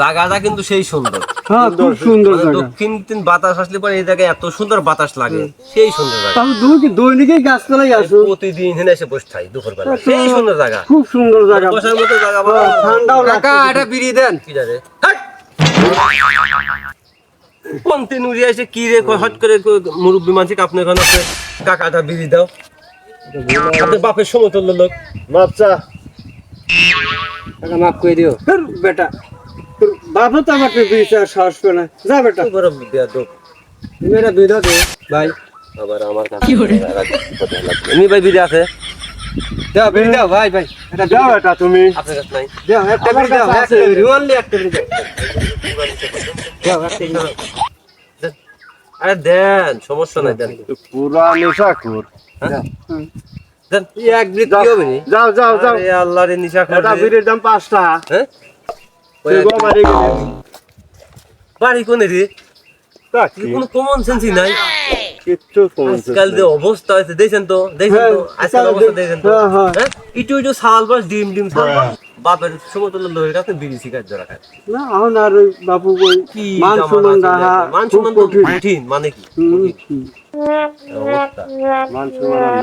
জায়গাটা কিন্তু সেই সুন্দর। হ্যাঁ খুব সুন্দর জায়গা। দক্ষিণ তিন বাতাস আসলে পরে এই জায়গায় এত সুন্দর বাতাস লাগে সেই সুন্দর জায়গা। তাহলে তুমি কি দৈনিকই আসো? প্রতিদিন এখানে এসে বসে থাই দুপুর বেলা সেই সুন্দর জায়গা। খুব সুন্দর জায়গা। বসার মতো জায়গা হ্যাঁ, ঠান্ডাও কাকা এটা বিড়ি দেন। কি জানে? পন্থী নুরি এসে কি রে হট করে মুরব্বী মানসিক আপনি এখন আছে? কাকাটা বিড়ি দাও। আপনার বাপের সমতুল্য লোক। বাচ্চা কাকা মাফ করে দিও? বেটা। বাবা তো আমাকে বিচার সাহস করে না। যা বেটা। করে দেয়া দোক তুমি এটা বিড়ি দাও ভাই আবার আমার কাছে এমনি ভাই বিড়ি আছে? দাও বিড়ি দাও ভাই ভাই। এটা যাও এটা তুমি। আপনার কাছে নাই? দাও একটা বিড়ি দাও আছে। রিওয়ানলি একটা বিড়ি দাও দাও একটা বিড়ি আরে দেন সমস্যা নাই দেন। পুরা নেশাখোর। দেন এক বিড়ি কি হবে যাও যাও যাও আরে আল্লাহ রে নিশা এটা করে বিড়ির দাম পাঁচ টাকা হ্যাঁ? বাড়ি গেলে বাড়ি কোনে রে? তা কি? কি? কোনো কমন সেন্সই নাই। আজকাল যে অবস্থা হয়েছে দেখছেন তো? দেখছেন তো? হ্যাঁ, আজকাল অবস্থা দেখছেন তো? হ্যাঁ, হ্যাঁ। হ্যাঁ? ইটু ইটু সাল বাস ডিম ডিম সাল বাস বাপের সমতুল্য লোকের কাছে বিড়ি সিগারেট জোড়া খায়। না এখন আর ওই কই কি মান সম্মান রাখা মান সম্মান কঠিন। মানে কি? হুম, অবস্থা। মান সম্মান